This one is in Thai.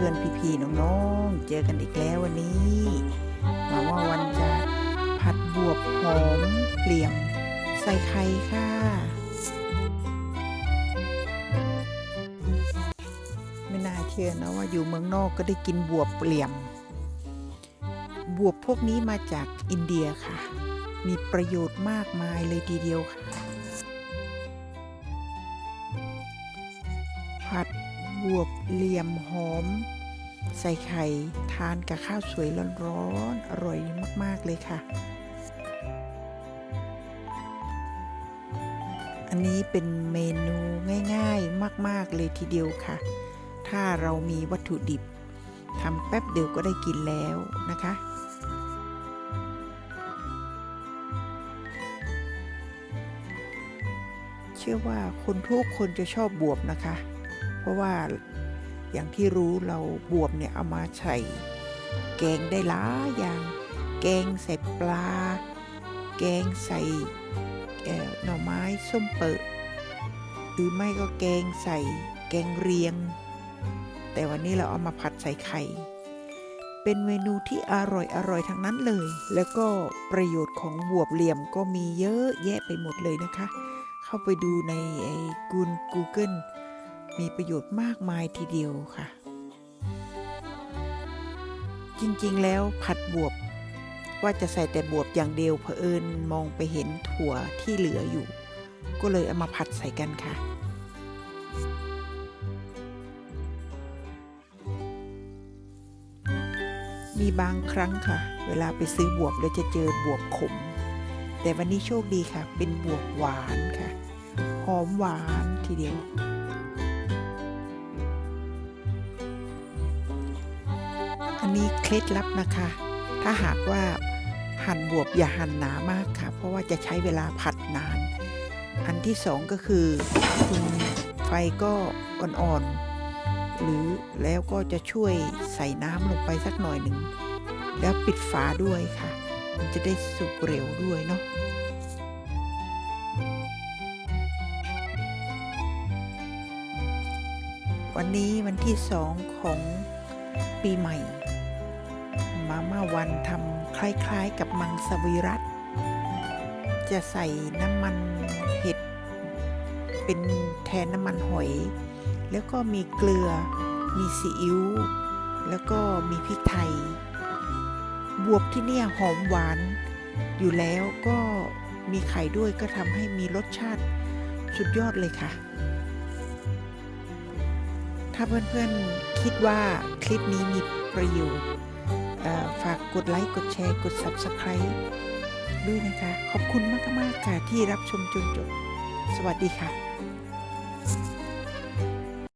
เพื่อนๆพี่ๆน้องๆ เจอกันอีกแล้ววันนี้หวังว่าวันจะผัดบวบหอมเปลี่ยมใส่ไข่ค่ะ ไม่น่าเชื่อนะว่าอยู่เมืองนอกก็ได้กินบวบเปลี่ยม บวบพวกนี้มาจากอินเดียค่ะ มีประโยชน์มากมายเลยทีเดียวค่ะผัด บวบเหลี่ยมหอม ใส่ไข่ทานกับข้าวสวยร้อนๆอร่อยมากๆเลยค่ะ อันนี้เป็นเมนูง่ายๆมาก ๆเลยทีเดียวค่ะ ถ้าเรามีวัตถุดิบทำแป๊บเดียวก็ได้กินแล้วนะคะเชื่อว่าคนทุกคนจะชอบบวบนะคะ ราะว่าอย่างที่รู้เราบวบเนี่ยเอามาใส่แกงได้หลายอย่าง แกงใส่ปลา แกงใส่หน่อไม้ส้มเปิดหรือไม่ก็แกงใส่แกงเรียง แต่วันนี้เราเอามาผัดใส่ไข่ เป็นเมนูที่อร่อยอร่อยทั้งนั้นเลย แล้วก็ประโยชน์ของบวบเหลี่ยมก็มีเยอะแยะไปหมดเลยนะคะ เข้าไปดูในไอ้กูน Google มีประโยชน์มากมายทีเดียวค่ะ จริงๆแล้วผัดบวบ ว่าจะใส่แต่บวบอย่างเดียวเผอิญมองไปเห็นถั่วที่เหลืออยู่ ก็เลยเอามาผัดใส่กันค่ะมีบางครั้งค่ะ เวลาไปซื้อบวบแล้วจะเจอบวบขม แต่วันนี้โชคดีค่ะ เป็นบวบหวานค่ะ หอมหวานทีเดียว นนี้เคล็ดลับนะคะ ถ้าหากว่าหั่นบวบอย่าหั่นหนามากค่ะ เพราะว่าจะใช้เวลาผัดนาน อันที่สองก็คือคุณไฟก็อ่อนๆหรือแล้วก็จะช่วยใส่น้ำลงไปสักหน่อยหนึ่ง แล้วปิดฝาด้วยค่ะ มันจะได้สุกเร็วด้วยเนาะวันนี้วันที่สองของปีใหม่ มาม่าวันทำคล้ายๆกับมังสวิรัตจะใส่น้ำมันเห็ดเป็นแทนน้ำมันหอย แล้วก็มีเกลือ มีซีอิ๊ว แล้วก็มีพริกไทย บวบที่เนี่ยหอมหวาน อยู่แล้วก็มีไข่ด้วยก็ทำให้มีรสชาติสุดยอดเลยค่ะ ถ้าเพื่อนๆคิดว่าคลิปนี้มีประโยชน์ ฝากกดไลค์กดแชร์กด Subscribe ด้วยนะคะ ขอบคุณมากๆค่ะที่รับชมจนจบ สวัสดีค่ะ